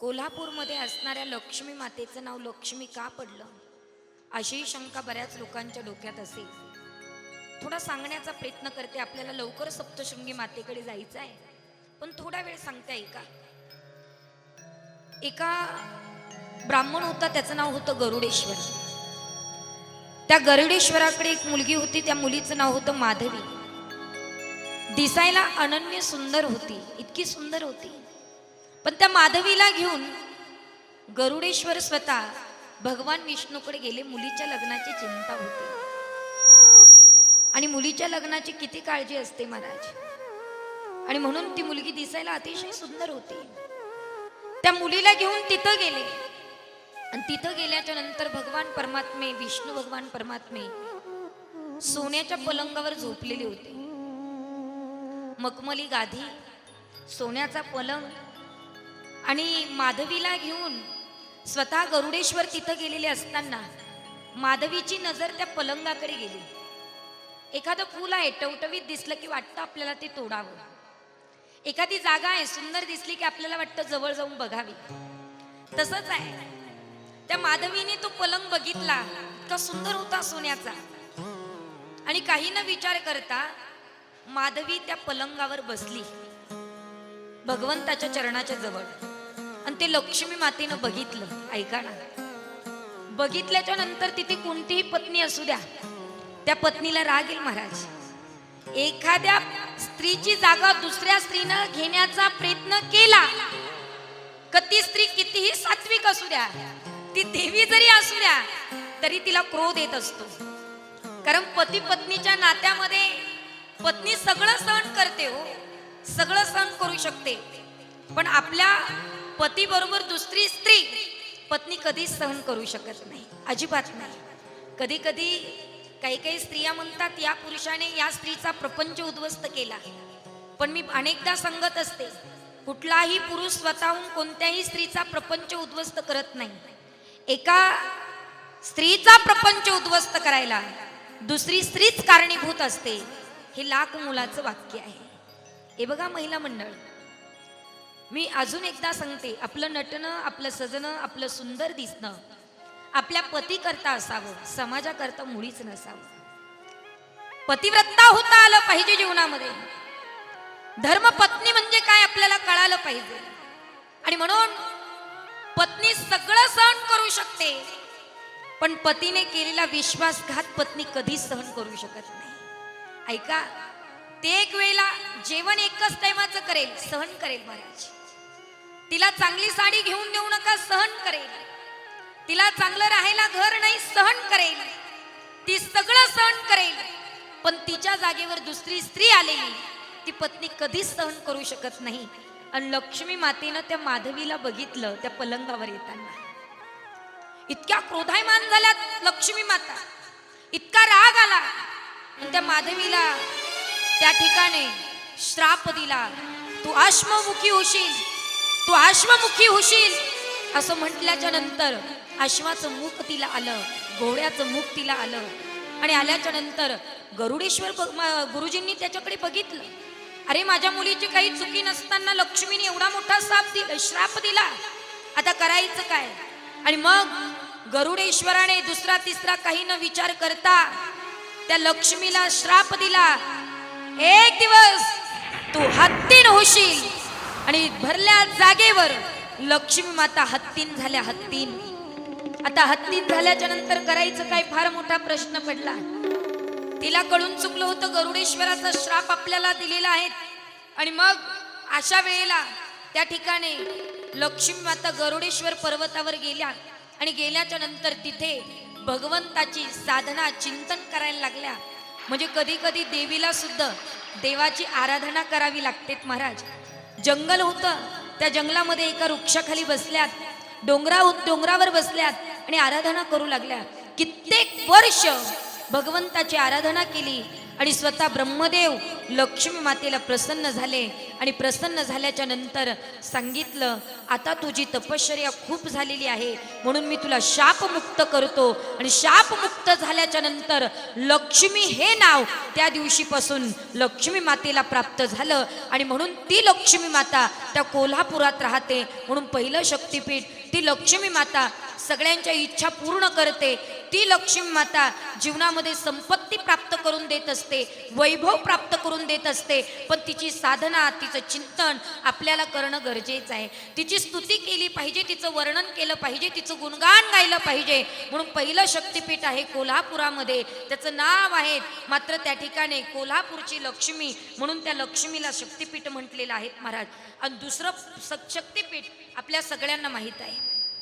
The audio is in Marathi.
कोल्हापूरमध्ये असणाऱ्या लक्ष्मी मातेचं नाव लक्ष्मी का पडलं? अशी शंका बऱ्याच लोकांच्या डोक्यात असेल थोडा सांगण्याचा प्रयत्न करते आपल्याला लवकर सप्तशृंगी मातेकडे जायचं आहे. पण थोडा वेळ सांगते ऐका. एका ब्राह्मण होता त्याचं नाव होतं गरुडेश्वर. त्या गरुडेश्वराकडे एक मुलगी होती त्या मुलीचं नाव होतं माधवी. दिसायला अनन्य सुंदर होती इतकी सुंदर होती. पण त्या माधवीला घेऊन गरुडेश्वर स्वतः भगवान विष्णूकडे गेले. मुलीच्या लग्नाची चिंता होती. आणि मुलीच्या लग्नाची किती काळजी असते महाराज. आणि म्हणून ती मुलगी दिसायला अतिशय सुंदर होती. त्या मुलीला घेऊन तिथं गेले. आणि तिथं गेल्याच्यानंतर भगवान परमात्मे विष्णू भगवान परमात्मे सोन्याच्या पलंगावर झोपलेले होते. मखमली गाधी सोन्याचा पलंग आणि माधवीला घेऊन स्वतः गरुडेश्वर तिथं गेलेले असताना माधवीची नजर त्या पलंगाकडे गेली. एखादं फूल आहे टवटवीत दिसलं की वाटतं आपल्याला ते तोडावं. एखादी जागा आहे सुंदर दिसली की आपल्याला वाटतं जवळ जाऊन बघावी. तसंच आहे. त्या माधवीने तो पलंग बघितला इतका सुंदर होता सोन्याचा. आणि काही न विचार करता माधवी त्या पलंगावर बसली. भगवंताच्या चरणाच्या जवळ. आणि ते लक्ष्मी मातेनं बघितलं. ऐका ना. बघितल्याच्या नंतर तिथे कोणतीही पत्नी असू द्या. त्या पत्नीला राग येईल महाराज. एखाद्या स्त्रीची जागा दुसऱ्या स्त्रीनं घेण्याचा प्रयत्न केला का ती स्त्री कितीही सात्विक असू द्या ती देवी जरी असू द्या तरी तिला क्रोध येत असतो. कारण पती पत्नीच्या नात्यामध्ये पत्नी सगळं सहन करते हो. सगळं सहन करू शकते. पण आपल्या पती बरोबर दुसरी स्त्री पत्नी कधीच सहन करू शकत नाही. अजिबात नाही. कधी कधी काही काही स्त्रिया म्हणतात या पुरुषाने या स्त्रीचा प्रपंच उद्ध्वस्त केला. पण मी अनेकदा सांगत असते कुठलाही पुरुष स्वतःहून कोणत्याही स्त्रीचा प्रपंच उद्ध्वस्त करत नाही. एका स्त्रीचा प्रपंच उद्ध्वस्त करायला दुसरी स्त्रीच कारणीभूत असते. हे लाख मुलाचं वाक्य आहे. हे बघा महिला मंडळ मी अजून एकदा सांगते आपलं नटणं आपलं सजणं आपलं सुंदर दिसणं आपल्या पती करता असावं समाजाकरता मुळीच नसावं. पतिव्रता होता आलं पाहिजे जीवनामध्ये. धर्मपत्नी म्हणजे काय आपल्याला कळालं पाहिजे. आणि म्हणून पत्नी सगळं सहन करू शकते पण पतीने केलेला विश्वासघात पत्नी कधीच सहन करू शकत नाही. ऐका ते एक वेळेला जेवण एकच टायमाचं करेल सहन करेल महाराज. तिला चांगली साडी घेऊन देऊ नका सहन करेल. तिला चांगलं राहायला घर नाही सहन करेल. ती सगळं सहन करेल. पण तिच्या जागेवर दुसरी स्त्री आलेली ती पत्नी कधीच सहन करू शकत नाही. आणि लक्ष्मी मातेनं त्या माधवीला बघितलं त्या पलंगावर येताना. इतक्या क्रोधायमान झाल्या लक्ष्मी माता. इतका राग आला. आणि त्या माधवीला त्या ठिकाणी श्राप दिला. तू आश्ममुखी होशील. तू आश्ममुखी होशील. असं म्हटल्याच्या नंतर अश्वाचं मुख तिला आलं. घोड्याचं मुख तिला आलं. आणि आल्याच्यानंतर गरुडेश्वर गुरुजींनी त्याच्याकडे बघितलं. अरे माझ्या मुलीची काही चुकी नसताना लक्ष्मीने एवढा मोठा साप दिला श्राप दिला. आता करायचं काय? आणि मग गरुडेश्वराने दुसरा तिसरा काही न विचार करता त्या लक्ष्मीला श्राप दिला. एक दिवस तू हत्तीन होशील. आणि भरल्या जागेवर लक्ष्मी माता हत्तीन झाल्या हत्तीन. आता हत्तीन झाल्याच्यानंतर करायचं काय फार मोठा प्रश्न पडला. तिला कळून चुकलं होतं गरुडेश्वराचा श्राप आपल्याला दिलेला आहे. आणि मग अशा वेळेला त्या ठिकाणी लक्ष्मी माता गरुडेश्वर पर्वतावर गेल्या. आणि गेल्याच्यानंतर तिथे भगवंताची साधना चिंतन करायला लागल्या. म्हणजे कधी कधी देवीला सुद्धा देवाची आराधना करावी लागते महाराज. जंगल होतं त्या जंगलामध्ये एका वृक्षाखाली बसल्यात डोंगरा डोंगरावर बसल्यात आणि आराधना करू लागल्या. कित्येक वर्ष भगवंताची आराधना केली आणि स्वतः ब्रह्मदेव लक्ष्मी मातेला प्रसन्न झाले आणि प्रसन्न झाल्याच्यानंतर सांगितलं आता तुझी तपश्चर्या खूप झालेली आहे म्हणून मी तुला शापमुक्त करतो. आणि शापमुक्त झाल्याच्यानंतर लक्ष्मी हे नाव त्या दिवशीपासून लक्ष्मी मातेला प्राप्त झालं. आणि म्हणून ती लक्ष्मी माता त्या कोल्हापुरात राहते. म्हणून पहिलं शक्तिपीठ ती लक्ष्मी माता सगळ्यांच्या इच्छा पूर्ण करते. ती लक्ष्मी माता जीवनामध्ये संपत्ती प्राप्त करून देत असते वैभव प्राप्त करून देत असते. पण तिची साधना तिचं चिंतन आपल्याला करणं गरजेचं आहे. तिची स्तुती केली पाहिजे तिचं वर्णन केलं पाहिजे तिचं गुणगान गायलं पाहिजे. म्हणून पहिलं शक्तिपीठ आहे कोल्हापुरामध्ये. त्याचं नाव आहे मात्र त्या ठिकाणी कोल्हापूरची लक्ष्मी. म्हणून त्या लक्ष्मीला शक्तिपीठ म्हटलेलं आहे महाराज. आणि दुसरं स- शक्तिपीठ आपल्या सगळ्यांना माहीत आहे.